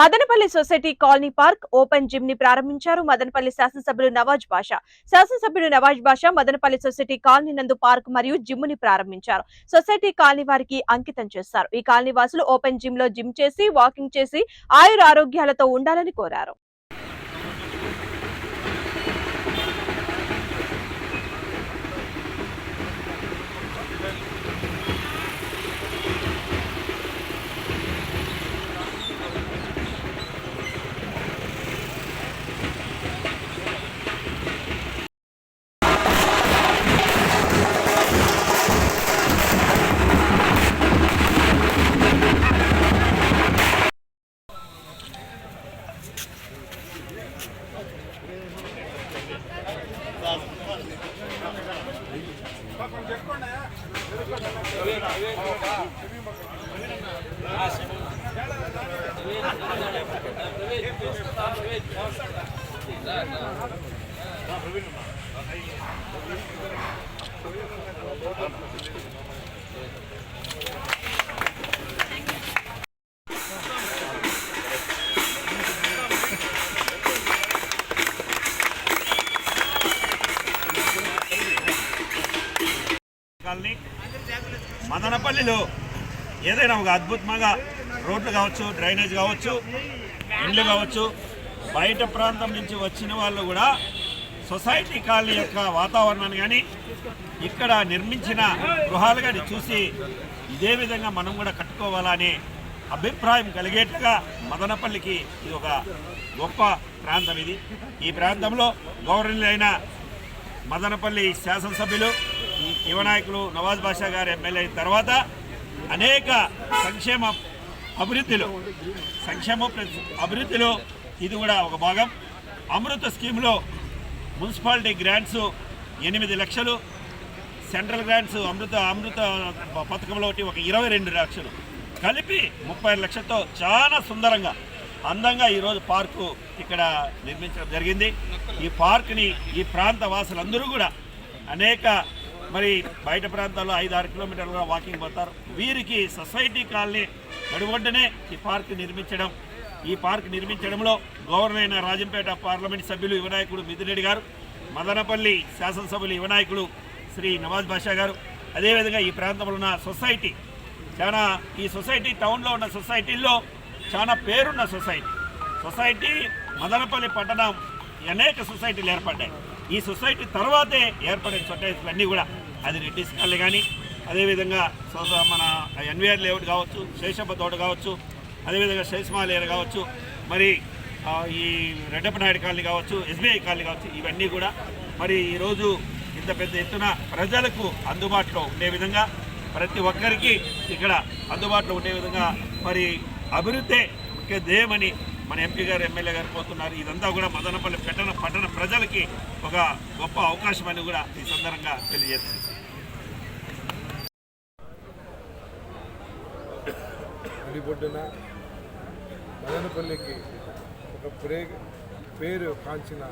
Madanapalle society colony park open జిమ్ని ప్రారంభించారు. మదనపల్లి శాసనసభ్యులు నవాజ్ బాషా. శాసనసభ్యుడు నవాజ్ బాషా మదనపల్లి సొసైటీ కాలనీ నందు పార్క్ మరియు జిమ్ని ప్రారంభించారు. సొసైటీ కాలనీ వారికి అంకితం చేస్తారు ఈ కాలనీ వాసులు ఓపెన్ జిమ్లో జిమ్ చేసి వాకింగ్ చేసి ఆయుర ఆరోగ్యాలతో ఉండాలని కోరారు. మదనపల్లిలో ఏదైనా ఒక అద్భుతంగా రోడ్లు కావచ్చు డ్రైనేజ్ కావచ్చు ఇండ్లు కావచ్చు బయట ప్రాంతం నుంచి వచ్చిన వాళ్ళు కూడా సొసైటీ కాలనీ యొక్క వాతావరణాన్ని కానీ ఇక్కడ నిర్మించిన గృహాలు కానీ చూసి ఇదే విధంగా మనం కూడా కట్టుకోవాలనే అభిప్రాయం కలిగేట్లుగా మదనపల్లికి ఇది ఒక గొప్ప ప్రాంతం ఇది. ఈ ప్రాంతంలో గౌరవనీయులైన మదనపల్లి శాసనసభ్యులు యువనాయకులు నవాజ్ బాషా గారు ఎమ్మెల్యే అయిన తర్వాత అనేక సంక్షేమ అభివృద్ధిలో సంక్షేమ ప్ర- అభివృద్ధిలో ఇది కూడా ఒక భాగం. అమృత స్కీమ్లో మున్సిపాలిటీ గ్రాంట్స్ ఎనిమిది లక్షలు సెంట్రల్ గ్రాంట్స్ అమృత అమృత పథకంలో ఒక ఇరవై రెండు లక్షలు. కలిపి ముప్పై లక్షలతో చాలా సుందరంగా అందంగా ఈరోజు పార్కు ఇక్కడ నిర్మించడం జరిగింది. ఈ పార్క్ని ఈ ప్రాంత వాసులందరూ కూడా అనేక మరి బయట ప్రాంతాల్లో ఐదు ఆరు కిలోమీటర్లుగా వాకింగ్ పోతారు. వీరికి సొసైటీ కాలనీ నడిబొడ్డునే ఈ పార్క్ నిర్మించడం. ఈ పార్క్ నిర్మించడంలో గవర్నర్ అయిన రాజంపేట పార్లమెంట్ సభ్యులు యువనాయకుడు మిథునరెడ్డి గారు మదనపల్లి శాసనసభ్యులు వినాయకుడు శ్రీ నవాజ్ బాషా గారు. అదేవిధంగా ఈ ప్రాంతంలో ఉన్న సొసైటీ చాలా ఈ సొసైటీ టౌన్లో ఉన్న సొసైటీల్లో చాలా పేరున్న సొసైటీ సొసైటీ మదనపల్లి పట్టణం అనేక సొసైటీలు ఏర్పడ్డాయి. ఈ సొసైటీ తర్వాతే ఏర్పడిన సొసైటీలు అన్నీ కూడా అది రెడ్డిస్ కాలనీ కానీ అదేవిధంగా సొస- మన ఎన్వీఆర్ లేఅవుట్ కావచ్చు శేషప్ప తోట కావచ్చు అదేవిధంగా శేషమాలేరు కావచ్చు మరి ఈ రెడ్డప్ప నాయుడు కాలనీ కావచ్చు ఎస్బీఐ కాలనీ కావచ్చు ఇవన్నీ కూడా మరి ఈరోజు ఇంత పెద్ద ఎత్తున ప్రజలకు అందుబాటులో ఉండే విధంగా ప్రతి ఒక్కరికి ఇక్కడ అందుబాటులో ఉండే విధంగా మరి అభివృద్ధి ముఖ్య ధ్యేయమని మన ఎంపీ గారు ఎమ్మెల్యే గారు పోతున్నారు. ఇదంతా కూడా మదనపల్లి పట్టణ పట్టణ ప్రజలకి ఒక గొప్ప అవకాశం అని కూడా ఈ సందర్భంగా తెలియజేస్తుంది నడిబొడ్డున మదనపల్లికి ఒక ప్రే పేరు కాంచిన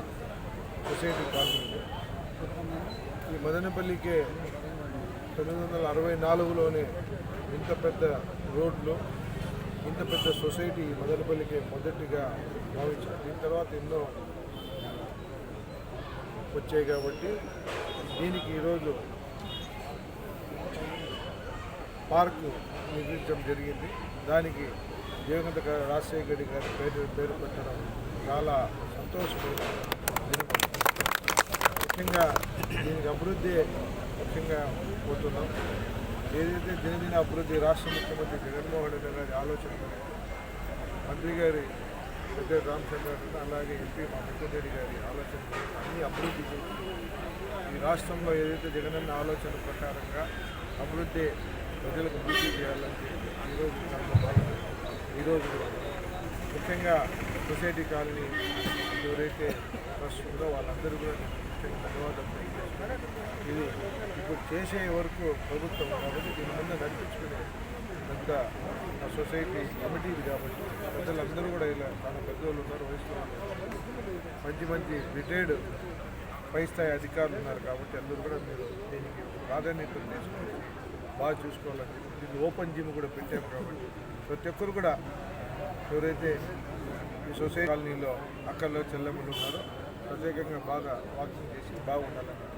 సొసైటీ కాలనీ ఈ మదనపల్లికే తొమ్మిది వందల అరవై నాలుగులోనే ఇంత పెద్ద రోడ్లు ఇంత పెద్ద సొసైటీ మొదలుపల్లికి మదనపల్లికి మొదటిగా భావించారు. దీని తర్వాత ఎన్నో వచ్చాయి కాబట్టి దీనికి ఈరోజు పార్కు నిర్మించడం జరిగింది. దానికి దివంగత గా- రాజశేఖర రెడ్డి గారి పేరు పేరు పెట్టడం చాలా సంతోషమైన ముఖ్యంగా దీనికి అభివృద్ధి ముఖ్యంగా పోతున్నాం. ఏదైతే దినదిన అభివృద్ధి రాష్ట్ర ముఖ్యమంత్రి జగన్మోహన్ రెడ్డి గారి ఆలోచన మంత్రి గారి పెద్ద రామచంద్ర అలాగే ఎంపీ మా వెంకటరెడ్డి గారి ఆలోచన అన్ని అభివృద్ధి చేసి ఈ రాష్ట్రంలో ఏదైతే జగనన్న ఆలోచన ప్రకారంగా అభివృద్ధి ప్రజలకు అభివృద్ధి చేయాలని ఈరోజు ఈరోజు ముఖ్యంగా సొసైటీ కాలనీ ఎవరైతే ట్రస్ట్ ఉందో వాళ్ళందరూ కూడా ఇది ఇప్పుడు చేసే వరకు ప్రభుత్వం కాబట్టి దీని ముందు నడిపించుకునే పెద్ద సొసైటీ కమిటీ ఇది కాబట్టి ప్రజలందరూ కూడా ఇలా చాలా పెద్దవాళ్ళు ఉన్నారు వయసులో మంచి మంచి రిటైర్డ్ పై స్థాయి అధికారులు ఉన్నారు కాబట్టి అందరూ కూడా మీరు దీనికి ప్రాధాన్యత తీసుకొని బాగా చూసుకోవాలని దీన్ని ఓపెన్ జిమ్ కూడా పెట్టాము కాబట్టి ప్రతి ఒక్కరు కూడా ఎవరైతే ఈ సొసైటీ కాలనీలో అక్కల్లో చెల్లెమ్మలు ఉన్నారు ప్రత్యేకంగా బాగా వాకింగ్ చేసి బాగుండాలని